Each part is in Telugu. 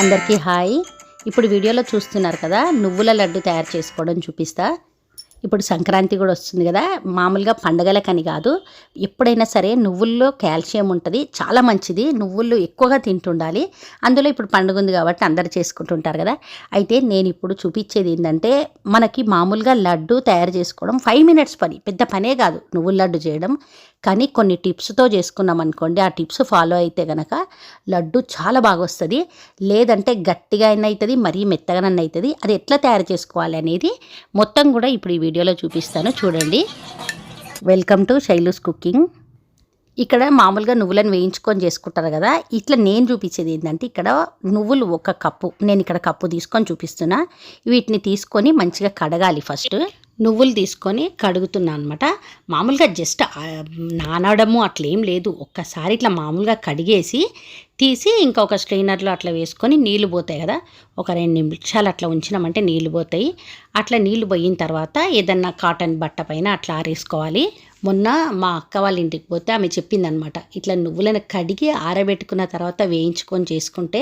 అందరికీ హాయ్. ఇప్పుడు వీడియోలో చూస్తున్నారు కదా నువ్వుల లడ్డు తయారు చేసుకోవడం చూపిస్తా. ఇప్పుడు సంక్రాంతి కూడా వస్తుంది కదా మామూలుగా పండగలకని కాదు. ఎప్పుడైనా సరే నువ్వుల్లో కాల్షియం ఉంటుంది చాలా మంచిది. నువ్వులు ఎక్కువగా తింటుండాలి. అందులో ఇప్పుడు పండుగ ఉంది కాబట్టి అందరు చేసుకుంటుంటారు కదా. అయితే నేను ఇప్పుడు చూపించేది ఏంటంటే మనకి మామూలుగా లడ్డు తయారు చేసుకోవడం ఫైవ్ మినిట్స్ పని పెద్ద పనే కాదు. నువ్వుల లడ్డు చేయడం కానీ కొన్ని టిప్స్తో చేసుకున్నాం అనుకోండి. ఆ టిప్స్ ఫాలో అయితే గనక లడ్డు చాలా బాగా వస్తుంది. లేదంటే గట్టిగా అయినా అవుతుంది మరీ మెత్తగానన్న అవుతుంది అది ఎట్లా తయారు చేసుకోవాలి అనేది మొత్తం కూడా ఇప్పుడు ఈ వీడియోలో చూపిస్తాను. చూడండి. Welcome to Shailu's cooking. ఇక్కడ మామూలుగా నువ్వులను వేయించుకొని చేసుకుంటారు కదా ఇట్లా నేను చూపించేది ఏంటంటే ఇక్కడ నువ్వులు ఒక కప్పు నేను ఇక్కడ కప్పు తీసుకొని చూపిస్తున్నా. వీటిని తీసుకొని మంచిగా కడగాలి ఫస్ట్. నువ్వులు తీసుకొని కడుగుతున్నా అనమాట మామూలుగా జస్ట్ నానడము అట్లా ఏం లేదు. ఒక్కసారి ఇట్లా మామూలుగా కడిగేసి తీసి ఇంకొక స్ట్రైనర్లో అట్లా వేసుకొని నీళ్ళు పోతాయి కదా ఒక రెండు నిమిషాలు అట్లా ఉంచినామంటే నీళ్ళు పోతాయి. అట్లా నీళ్ళు పోయిన తర్వాత ఏదన్నా కాటన్ బట్ట పైన అట్లా ఆరేసుకోవాలి. మొన్న మా అక్క వాళ్ళ ఇంటికి పోతే ఆమె చెప్పిందనమాట ఇట్లా నువ్వులను కడిగి ఆరబెట్టుకున్న తర్వాత వేయించుకొని చేసుకుంటే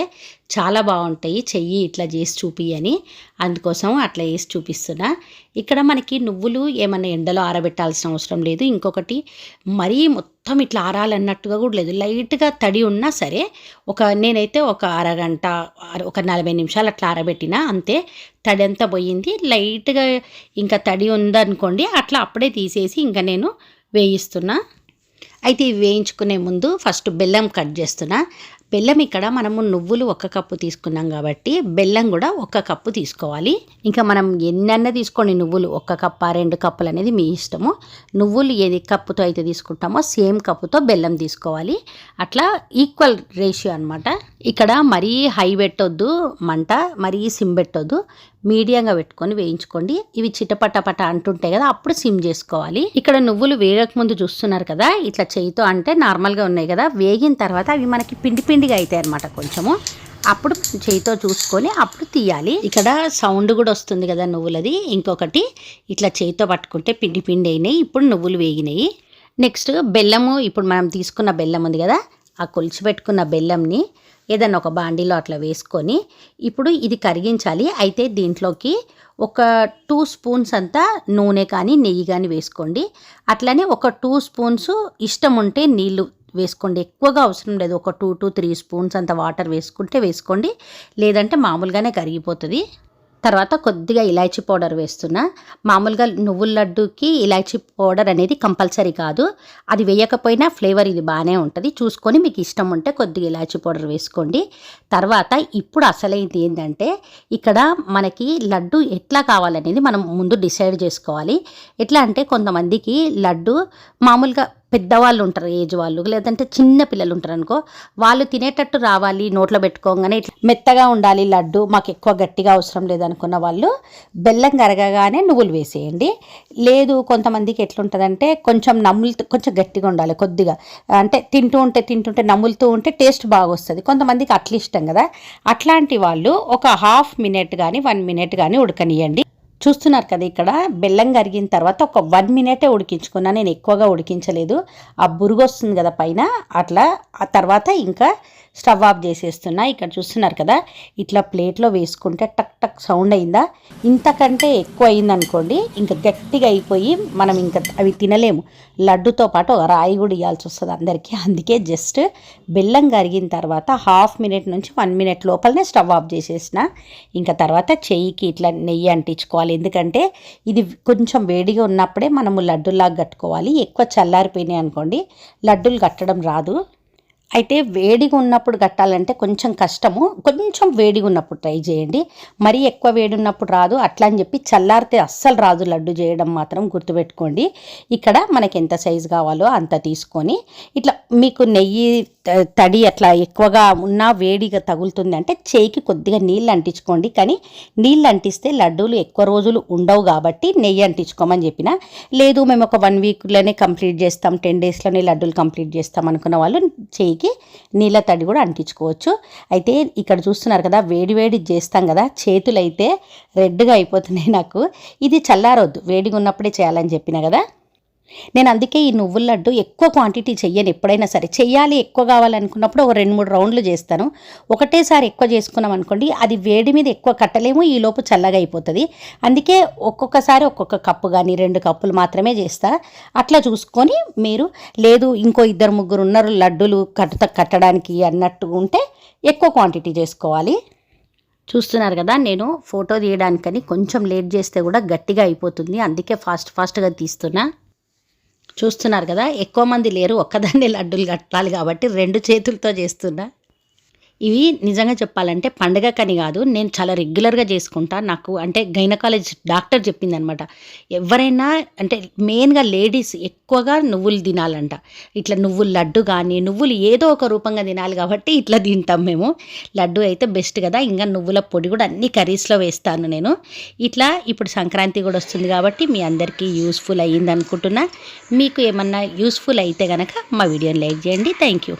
చాలా బాగుంటాయి. చెయ్యి ఇట్లా చేసి చూపి అని. అందుకోసం అట్లా వేసి చూపిస్తున్నా. ఇక్కడ మనకి నువ్వులు ఏమన్నా ఎండలో ఆరబెట్టాల్సిన అవసరం లేదు. ఇంకొకటి మరీ మొత్తం ఇట్లా ఆరాలన్నట్టుగా కూడా లేదు. లైట్గా తడి ఉన్నా సరే ఒక నేనైతే ఒక అరగంట ఒక నలభై నిమిషాలు అట్లా ఆరబెట్టినా అంతే. తడి అంతా పోయింది. లైట్గా ఇంకా తడి ఉందనుకోండి అట్లా అప్పుడే తీసేసి ఇంకా నేను వేయిస్తున్నా. అయితే ఇవి వేయించుకునే ముందు ఫస్ట్ బెల్లం కట్ చేస్తున్నా. బెల్లం ఇక్కడ మనము నువ్వులు ఒక కప్పు తీసుకున్నాం కాబట్టి బెల్లం కూడా ఒక కప్పు తీసుకోవాలి. ఇంకా మనం ఎన్నన్న తీసుకోండి నువ్వులు ఒక కప్ప రెండు కప్పులు అనేది మీ ఇష్టము. నువ్వులు ఏది కప్పుతో అయితే తీసుకుంటామో సేమ్ కప్పుతో బెల్లం తీసుకోవాలి. అట్లా ఈక్వల్ రేషియో అనమాట ఇక్కడ మరీ హై పెట్టొద్దు మంట మరీ సిమ్ పెట్టొద్దు. మీడియంగా పెట్టుకొని వేయించుకోండి. ఇవి చిటపటపట అంటుంటాయి కదా అప్పుడు సిమ్ చేసుకోవాలి. ఇక్కడ నువ్వులు వేగక ముందు చూస్తున్నారు కదా ఇట్లా చేయితో అంటే నార్మల్గా ఉన్నాయి కదా. వేగిన తర్వాత అవి మనకి పిండి పిండిగా అవుతాయి అనమాట కొంచెము. అప్పుడు చేయితో చూసుకొని అప్పుడు తీయాలి. ఇక్కడ సౌండ్ కూడా వస్తుంది కదా నువ్వులది. ఇంకొకటి ఇట్లా చేయితో పట్టుకుంటే పిండి పిండి అయినాయి ఇప్పుడు నువ్వులు వేగినాయి. నెక్స్ట్ బెల్లము ఇప్పుడు మనం తీసుకున్న బెల్లం ఉంది కదా ఆ కొలిచి పెట్టుకున్న బెల్లంని ఏదైనా ఒక బాండీలో అట్లా వేసుకొని ఇప్పుడు ఇది కరిగించాలి. అయితే దీంట్లోకి ఒక టూ స్పూన్స్ అంతా నూనె కానీ నెయ్యి కానీ వేసుకోండి. అట్లనే ఒక టూ స్పూన్స్ ఇష్టం ఉంటే నీళ్ళు వేసుకోండి. ఎక్కువగా అవసరం లేదు. ఒక టూ టు త్రీ స్పూన్స్ అంత వాటర్ వేసుకుంటే వేసుకోండి. లేదంటే మామూలుగానే కరిగిపోతుంది. తర్వాత కొద్దిగా ఇలాచీ పౌడర్ వేస్తున్నా. మామూలుగా నువ్వుల లడ్డుకి ఇలాచీ పౌడర్ అనేది కంపల్సరీ కాదు. అది వేయకపోయినా ఫ్లేవర్ ఇది బాగానే ఉంటుంది. చూసుకొని మీకు ఇష్టం ఉంటే కొద్దిగా ఇలాచీ పౌడర్ వేసుకోండి. తర్వాత ఇప్పుడు అసలైంది ఏంటంటే ఇక్కడ మనకి లడ్డు ఎట్లా కావాలనేది మనం ముందు డిసైడ్ చేసుకోవాలి. ఎట్లా అంటే కొంతమందికి లడ్డు మామూలుగా పెద్దవాళ్ళు ఉంటారు ఏజ్ వాళ్ళు. లేదంటే చిన్న పిల్లలు ఉంటారు అనుకో వాళ్ళు తినేటట్టు రావాలి నోట్లో పెట్టుకోగానే ఇట్లా మెత్తగా ఉండాలి లడ్డు మాకు ఎక్కువ గట్టిగా అవసరం లేదనుకున్న వాళ్ళు బెల్లం కరగగానే నువ్వులు వేసేయండి. లేదు కొంతమందికి ఎట్లుంటుందంటే కొంచెం నములుతూ కొంచెం గట్టిగా ఉండాలి కొద్దిగా. అంటే తింటూ ఉంటే తింటుంటే నమ్ములుతూ ఉంటే టేస్ట్ బాగా వస్తుంది కొంతమందికి అట్లా ఇష్టం కదా. అట్లాంటి వాళ్ళు ఒక హాఫ్ మినిట్ కానీ వన్ మినిట్ కానీ ఉడకనియండి చూస్తున్నారు కదా ఇక్కడ. బెల్లం కరిగిన తర్వాత ఒక వన్ మినిటే ఉడికించుకున్నా. నేను ఎక్కువగా ఉడికించలేదు. ఆ బురుగు వస్తుంది కదా పైన. అట్లా ఆ తర్వాత ఇంకా స్టవ్ ఆఫ్ చేసేస్తున్నా. ఇక్కడ చూస్తున్నారు కదా ఇట్లా ప్లేట్లో వేసుకుంటే టక్ టక్ సౌండ్ అయిందా? ఇంతకంటే ఎక్కువ అయిందనుకోండి ఇంకా గట్టిగా అయిపోయి మనం ఇంకా అవి తినలేము. లడ్డుతో పాటు ఒక రాయి కూడా ఇవ్వాల్సి వస్తుంది అందరికీ. అందుకే జస్ట్ బెల్లం కరిగిన తర్వాత హాఫ్ మినిట్ నుంచి వన్ మినిట్ లోపలనే స్టవ్ ఆఫ్ చేసేసిన. ఇంకా తర్వాత చెయ్యికి ఇట్లా నెయ్యి అంటించుకోవాలి. ఎందుకంటే ఇది కొంచెం వేడిగా ఉన్నప్పుడే మనము లడ్డులాగా కట్టుకోవాలి. ఎక్కువ చల్లారిపోయినాయి అనుకోండి లడ్డూలు కట్టడం రాదు. అయితే వేడిగా ఉన్నప్పుడు కట్టాలంటే కొంచెం కష్టము. కొంచెం వేడిగా ఉన్నప్పుడు ట్రై చేయండి. మరీ ఎక్కువ వేడి ఉన్నప్పుడు రాదు. అట్లా అని చెప్పి చల్లారితే అస్సలు రాదు లడ్డు చేయడం మాత్రం గుర్తుపెట్టుకోండి. ఇక్కడ మనకి ఎంత సైజు కావాలో అంత తీసుకొని ఇట్లా మీకు నెయ్యి త- తడి అట్లా ఎక్కువగా ఉన్నా వేడిగా తగులుతుంది అంటే చేయికి కొద్దిగా నీళ్ళు అంటించుకోండి. కానీ నీళ్ళు అంటిస్తే లడ్డూలు ఎక్కువ రోజులు ఉండవు కాబట్టి నెయ్యి అంటించుకోమని చెప్పిన. లేదు మేము ఒక వన్ వీక్లోనే కంప్లీట్ చేస్తాం. టెన్ డేస్లోనే లడ్డూలు కంప్లీట్ చేస్తాం అనుకున్న వాళ్ళు చేయికి నీళ్ళ తడి కూడా అంటించుకోవచ్చు. అయితే ఇక్కడ చూస్తున్నారు కదా వేడి వేడి చేస్తాం కదా చేతులు అయితే రెడ్గా అయిపోతున్నాయి నాకు. ఇది చల్లారొద్దు వేడిగా ఉన్నప్పుడే చేయాలని చెప్పిన కదా. నేను అందుకే ఈ నువ్వుల లడ్డు ఎక్కువ క్వాంటిటీ చెయ్యను ఎప్పుడైనా సరే. చెయ్యాలి ఎక్కువ కావాలనుకున్నప్పుడు ఒక రెండు మూడు రౌండ్లు చేస్తాను. ఒకటేసారి ఎక్కువ చేసుకున్నాం అనుకోండి అది వేడి మీద ఎక్కువ కట్టలేము ఈలోపు చల్లగా అయిపోతుంది. అందుకే ఒక్కొక్కసారి ఒక్కొక్క కప్పు కానీ రెండు కప్పులు మాత్రమే చేస్తా. అట్లా చూసుకొని మీరు లేదు ఇంకో ఇద్దరు ముగ్గురు ఉన్నారు లడ్డూలు కట్ట కట్టడానికి అన్నట్టు ఉంటే ఎక్కువ క్వాంటిటీ చేసుకోవాలి. చూస్తున్నారు కదా నేను ఫోటో తీయడానికని కొంచెం లేట్ చేస్తే కూడా గట్టిగా అయిపోతుంది. అందుకే ఫాస్ట్ ఫాస్ట్గా తీస్తున్నా. చూస్తున్నారు కదా ఎక్కువ మంది లేరు ఒక్కదాన్నే లడ్డూలు కట్టాలి కాబట్టి రెండు చేతులతో చేస్తున్నా. ఇవి నిజంగా చెప్పాలంటే పండగ కని కాదు నేను చాలా రెగ్యులర్గా చేసుకుంటా. నాకు అంటే గైనకాలజీ డాక్టర్ చెప్పిందనమాట. ఎవరైనా అంటే మెయిన్గా లేడీస్ ఎక్కువగా నువ్వులు తినాలంట. ఇట్లా నువ్వులు లడ్డు కానీ నువ్వులు ఏదో ఒక రూపంగా తినాలి కాబట్టి ఇట్లా తింటాం మేము. లడ్డు అయితే బెస్ట్ కదా ఇంకా నువ్వుల పొడి కూడా అన్ని కర్రీస్లో వేస్తాను నేను. ఇట్లా ఇప్పుడు సంక్రాంతి కూడా వస్తుంది కాబట్టి మీ అందరికీ యూస్ఫుల్ అయ్యింది అనుకుంటున్నా మీకు ఏమన్నా యూస్ఫుల్ అయితే కనుక మా వీడియోని లైక్ చేయండి. Thank you.